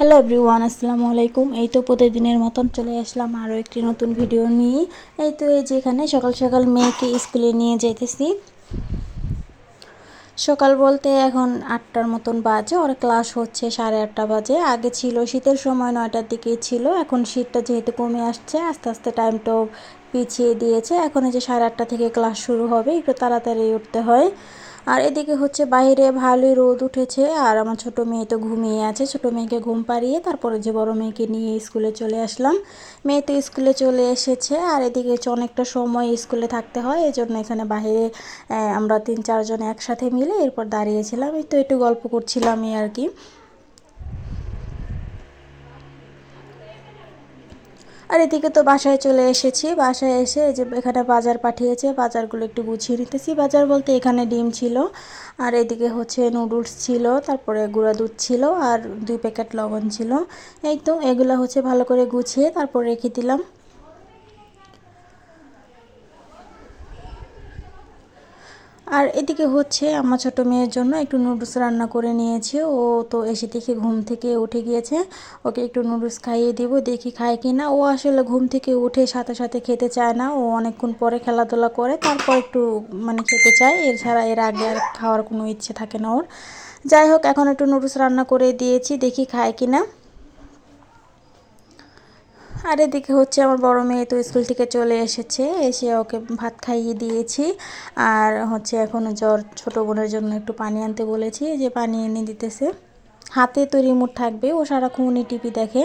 Hello everyone আসসালামু আলাইকুম। এই তো প্রতিদিনের মতন চলে আসলাম আরও একটি নতুন ভিডিও নিয়ে। এই তো এই যে এখানে সকাল সকাল মেয়েকে স্কুলে নিয়ে যেতেছি সকাল বলতে এখন আটটার মতন বাজে, ওর ক্লাস হচ্ছে সাড়ে আটটা বাজে। আগে ছিল শীতের সময়, নয়টার দিকেই ছিল। এখন শীতটা যেহেতু কমে আসছে, আস্তে আস্তে টাইমটাও পিছিয়ে দিয়েছে। এখন এই যে সাড়ে আটটা থেকে ক্লাস শুরু হবে, একটু তাড়াতাড়ি উঠতে হয়। আর এদিকে হচ্ছে বাইরে ভালোই রোদ উঠেছে আর আমার ছোট মেয়ে তো ঘুমিয়ে আছে। ছোট মেয়েকে ঘুম পাড়িয়ে তারপরে যে বড় মেয়েকে নিয়ে স্কুলে চলে আসলাম। মেয়ে তো স্কুলে চলে এসেছে আর এদিকে হচ্ছে অনেকটা সময় স্কুলে থাকতে হয় এই জন্য এখানে বাইরে আমরা তিন চারজন একসাথে মিলে এরপর দাঁড়িয়েছিলাম। এই তো একটু গল্প করছিলাম আর কি। আর এদিকে তো বাসায় চলে এসেছি। বাসায় এসে যে এখানে বাজার পাঠিয়েছে। বাজারগুলো একটু গুছিয়ে নিতেছি। বাজার বলতে এখানে ডিম ছিল। আর এদিকে হচ্ছে নুডলস ছিল, তারপরে গুঁড়া দুধ ছিল আর দুই প্যাকেট লবণ ছিল। এই তো, এগুলো হচ্ছে ভালো করে গুছিয়ে তারপর রেখে দিলাম। আর এদিকে হচ্ছে আমার ছোট মেয়ের জন্য একটু নুডলস রান্না করে নিয়েছি। ও তো এসে দেখে ঘুম থেকে উঠে গিয়েছে। ওকে একটু নুডলস খাইয়ে দিব, দেখি খায় কি না ও আসলে ঘুম থেকে উঠে সাথে সাথে খেতে চায় না। ও অনেকক্ষণ পরে খেলাধুলা করে, তারপর একটু মানে খেতে চায়। এছাড়া এর আগে আর খাওয়ার কোনো ইচ্ছে থাকে না ওর। যাই হোক, এখন একটু নুডলস রান্না করে দিয়েছি, দেখি খায় কি না আর এদিকে হচ্ছে আমার বড় মেয়ে তো স্কুল থেকে চলে এসেছে, এসে ওকে ভাত খাইয়ে দিয়েছি। আর হচ্ছে এখন জ্বর ছোট বোনের জন্য একটু পানি আনতে বলেছি, যে পানি এনে দিতেছে। হাতে তো রিমোট থাকবে, ও সারাক্ষণ টিভি দেখে।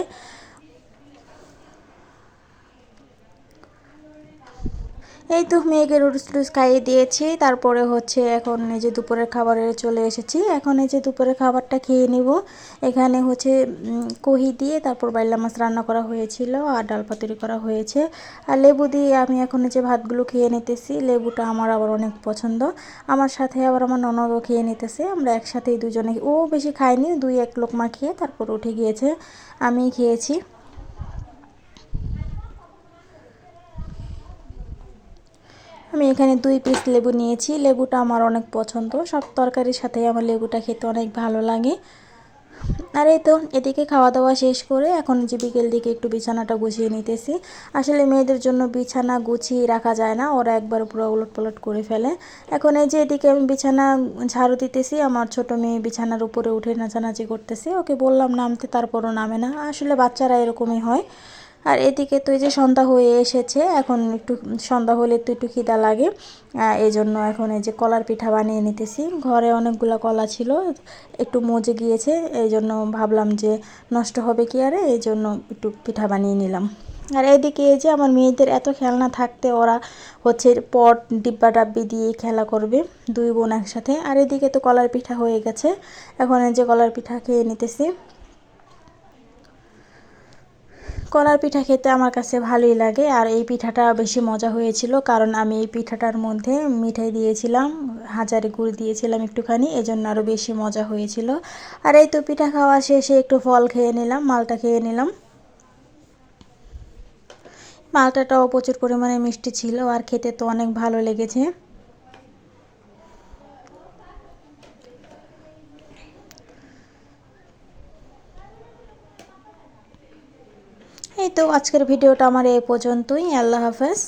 এই তো মেয়েকে রুটস টুটস খাইয়ে দিয়েছি, তারপরে হচ্ছে এখন এই যে দুপুরের খাবারে চলে এসেছি। এখন এই যে দুপুরের খাবারটা খেয়ে নিব। এখানে হচ্ছে কহি দিয়ে তারপর বাইলা মাছ রান্না করা হয়েছিল আর ডাল পাতুরি করা হয়েছে। আর লেবু দিয়ে আমি এখন এই যে ভাতগুলো খেয়ে নিতেছি। লেবুটা আমার আবার অনেক পছন্দ। আমার সাথে আবার আমার ননদও খেয়ে নিতেছে। আমরা একসাথেই দুজনে, ও বেশি খাইনি দুই এক লোক খেয়ে তারপর উঠে গিয়েছে। আমি খেয়েছি। আমি এখানে দুই পিস লেবু নিয়েছি। লেবুটা আমার অনেক পছন্দ। সব তরকারির সাথে আমার লেবুটা খেতে অনেক ভালো লাগে। আর এই তো, এদিকে খাওয়া দাওয়া শেষ করে এখন যে বিকেল দিকে একটু বিছানাটা গুছিয়ে নিতেছি। আসলে মেয়েদের জন্য বিছানা গুছিয়ে রাখা যায় না। ওরা একবার পুরো উলট পালট করে ফেলে। এখন এই যে এদিকে আমি বিছানা ঝাড়ু দিতেছি। আমার ছোট মেয়ে বিছানার উপরে উঠে নাচানাচি করতেছে। ওকে বললাম, নামতে তারপরও নামে না। আসলে বাচ্চারা এরকমই হয়। আর এদিকে তো এই যে সন্ধ্যা হয়ে এসেছে, এখন একটু সন্ধ্যা হলে তো একটু খিদা লাগে। এই জন্য এখন এই যে কলার পিঠা বানিয়ে নিতেছি। ঘরে অনেকগুলো কলা ছিল, একটু মজে গিয়েছে, এই জন্য ভাবলাম যে নষ্ট হবে কি আরে, এই জন্য একটু পিঠা বানিয়ে নিলাম। আর এদিকে এই যে আমার মেয়েদের এত খেলনা থাকতে ওরা হচ্ছে পট, ডিব্বা ডাব্বি দিয়ে খেলা করবে, দুই বোন একসাথে। আর এদিকে তো কলার পিঠা হয়ে গেছে, এখন এই যে কলার পিঠা খেয়ে নিতেছি। কলার পিঠা খেতে আমার কাছে ভালোই লাগে, আর এই পিঠাটা বেশি মজা হয়েছিল, কারণ আমি এই পিঠাটার মধ্যে মিঠাই দিয়েছিলাম, হাজারে গুড় দিয়েছিলাম একটুখানি, এজন্য আরও বেশি মজা হয়েছিল। আর এই তো পিঠা খাওয়া শেষে একটু ফল খেয়ে নিলাম, মালটা খেয়ে নিলাম। মালটাটাও প্রচুর পরিমাণে মিষ্টি ছিল, আর খেতে তো অনেক ভালো লেগেছে। তো আজকের ভিডিওটা আমার এ পর্যন্তই। আল্লাহ হাফেজ।